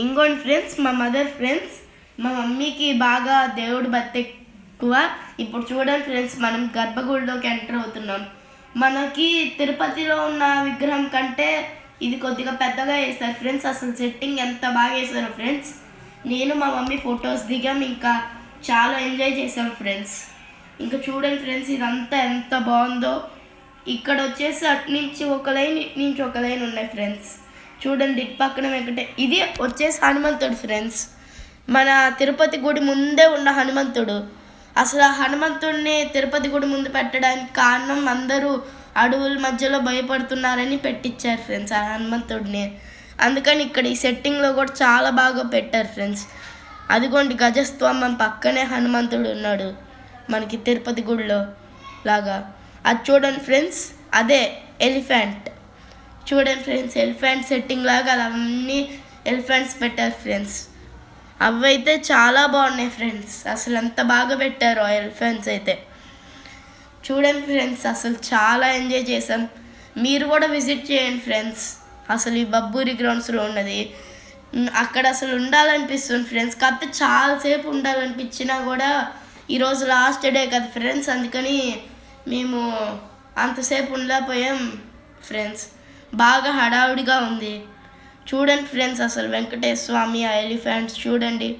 ఇంకోటి ఫ్రెండ్స్ మా mother friends మా మమ్మీకి బాగా దేవుడు భక్తి ఎక్కువ. ఇప్పుడు చూడండి ఫ్రెండ్స్ మనం గర్భగుడిలోకి ఎంటర్ అవుతున్నాం. మనకి తిరుపతిలో ఉన్న విగ్రహం కంటే ఇది కొద్దిగా పెద్దగా వేస్తారు ఫ్రెండ్స్. అసలు సెట్టింగ్ ఎంత బాగా వేసారో ఫ్రెండ్స్. నేను మా మమ్మీ ఫొటోస్ దిగాం ఇంకా చాలా ఎంజాయ్ చేసాం ఫ్రెండ్స్. ఇంకా చూడండి ఫ్రెండ్స్ ఇదంతా ఎంత బాగుందో. ఇక్కడ వచ్చేసి అటు నుంచి ఒక లైన్ ఇటు నుంచి ఒక లైన్ ఉన్నాయి ఫ్రెండ్స్. చూడండి ఇటు పక్కన వెంకటే ఇది వచ్చేసి హనుమంతుడు ఫ్రెండ్స్ మన తిరుపతి గుడి ముందే ఉన్న హనుమంతుడు. అసలు ఆ హనుమంతుడిని తిరుపతి గుడి ముందు పెట్టడానికి కారణం అందరూ అడవుల మధ్యలో భయపడుతున్నారని పెట్టించారు ఫ్రెండ్స్ ఆ హనుమంతుడిని. అందుకని ఇక్కడ ఈ సెట్టింగ్లో కూడా చాలా బాగా పెట్టారు ఫ్రెండ్స్ అదిగోండి గజస్తంభం పక్కనే హనుమంతుడు ఉన్నాడు మనకి తిరుపతి గుడిలో లాగా. అది చూడండి ఫ్రెండ్స్ అదే ఎలిఫెంట్ చూడండి ఫ్రెండ్స్ ఎలిఫెంట్ సెట్టింగ్ లాగా అవన్నీ ఎలిఫెంట్స్ పెట్టారు ఫ్రెండ్స్. అవి అయితే చాలా బాగున్నాయి ఫ్రెండ్స్. అసలు ఎంత బాగా పెట్టారో ఎలిఫెంట్స్ అయితే. చూడండి ఫ్రెండ్స్ అసలు చాలా ఎంజాయ్ చేసాం మీరు కూడా విజిట్ చేయండి ఫ్రెండ్స్. అసలు ఈ బబ్బూరి గ్రౌండ్స్లో ఉన్నది. అక్కడ అసలు ఉండాలనిపిస్తుంది ఫ్రెండ్స్. కాకపోతే చాలాసేపు ఉండాలనిపించినా కూడా ఈరోజు లాస్ట్ డే కదా ఫ్రెండ్స్. అందుకని మేము అంతసేపు ఉండలేకపోయాం ఫ్రెండ్స్. బాగా హడావుడిగా ఉంది. చూడండి ఫ్రెండ్స్ అసలు వెంకటేశ్వర స్వామి ఆ ఎలిఫెంట్స్ చూడండి.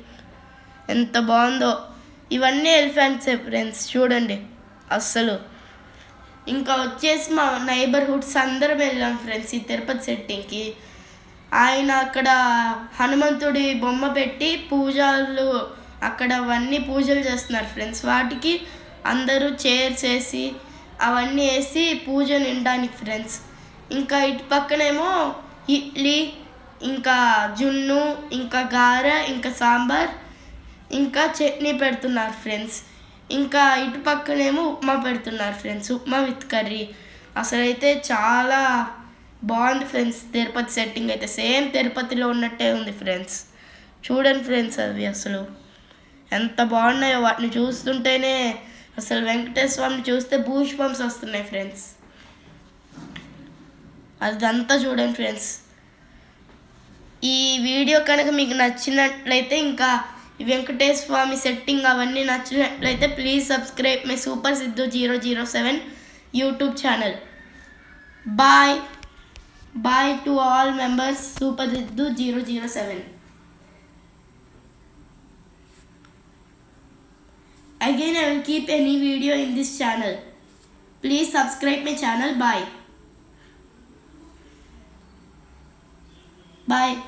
ఎంత బాగుందో. ఇవన్నీ ఎలిఫెంట్సే ఫ్రెండ్స్ చూడండి. అస్సలు. ఇంకా వచ్చేసి మా నైబర్హుడ్స్ అందరం వెళ్ళాం ఫ్రెండ్స్ ఈ తిరుపతి సెట్టింగ్కి ఆయన అక్కడ హనుమంతుడి బొమ్మ పెట్టి పూజలు అక్కడ అవన్నీ పూజలు చేస్తున్నారు ఫ్రెండ్స్. వాటికి అందరూ చైర్స్ వేసి అవన్నీ వేసి పూజ నిండడానికి ఫ్రెండ్స్. ఇంకా ఇటు పక్కనేమో ఇడ్లీ ఇంకా జున్ను ఇంకా గారె ఇంకా సాంబార్ ఇంకా చట్నీ పెడుతున్నారు ఫ్రెండ్స్. ఇంకా ఇటు పక్కనేమో ఉప్మా పెడుతున్నారు ఫ్రెండ్స్ ఉప్మా విత్ కర్రీ. అసలైతే చాలా బాగుంది ఫ్రెండ్స్ తిరుపతి సెట్టింగ్ అయితే. సేమ్ తిరుపతిలో ఉన్నట్టే ఉంది ఫ్రెండ్స్. చూడండి ఫ్రెండ్స్ అవి అసలు. ఎంత బాగున్నాయో వాటిని చూస్తుంటేనే అసలు వెంకటేశ్వర స్వామిని చూస్తే భూష్పంస్ వస్తున్నాయి ఫ్రెండ్స్. అదంతా చూడండి ఫ్రెండ్స్ ఈ వీడియో కనుక మీకు నచ్చినట్లయితే ఇంకా వెంకటేశ్వర స్వామి సెట్టింగ్ అవన్నీ నచ్చినట్లయితే please subscribe my super Siddhu zero zero seven YouTube channel bye bye to all members super Siddhu zero zero seven Again, I will keep any video in this channel. Please subscribe my channel. Bye. Bye.